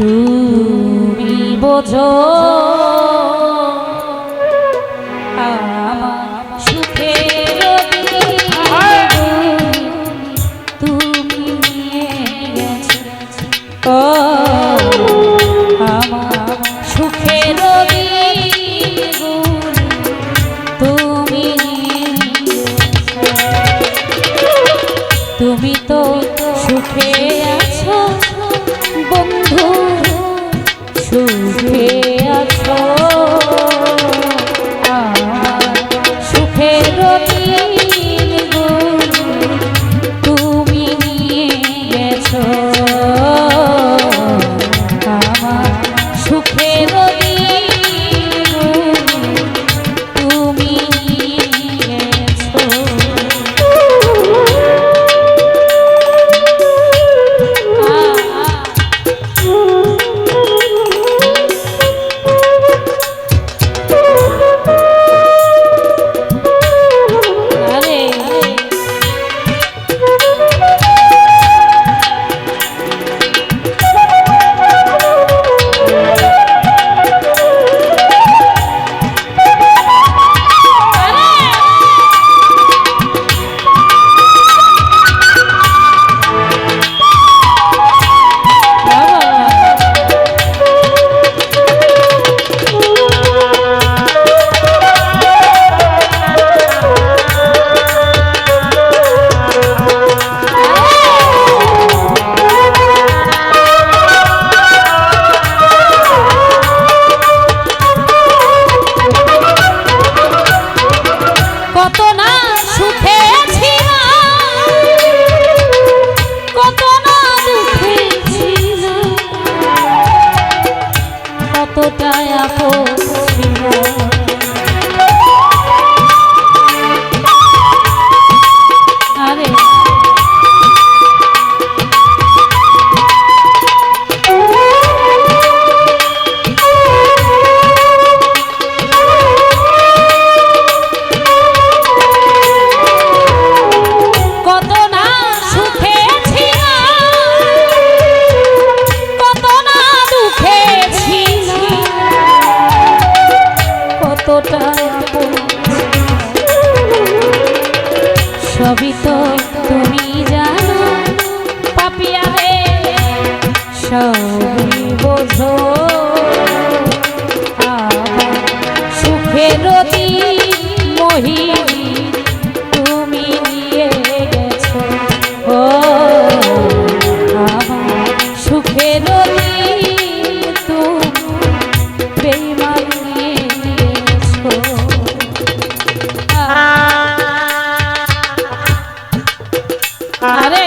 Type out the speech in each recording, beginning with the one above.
তুমি বোঝো ছিল সবই তো তুমি জানো পাপিয়া হে সব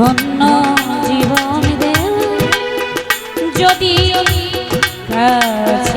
ধন্য জীবন দেব যদি কাজ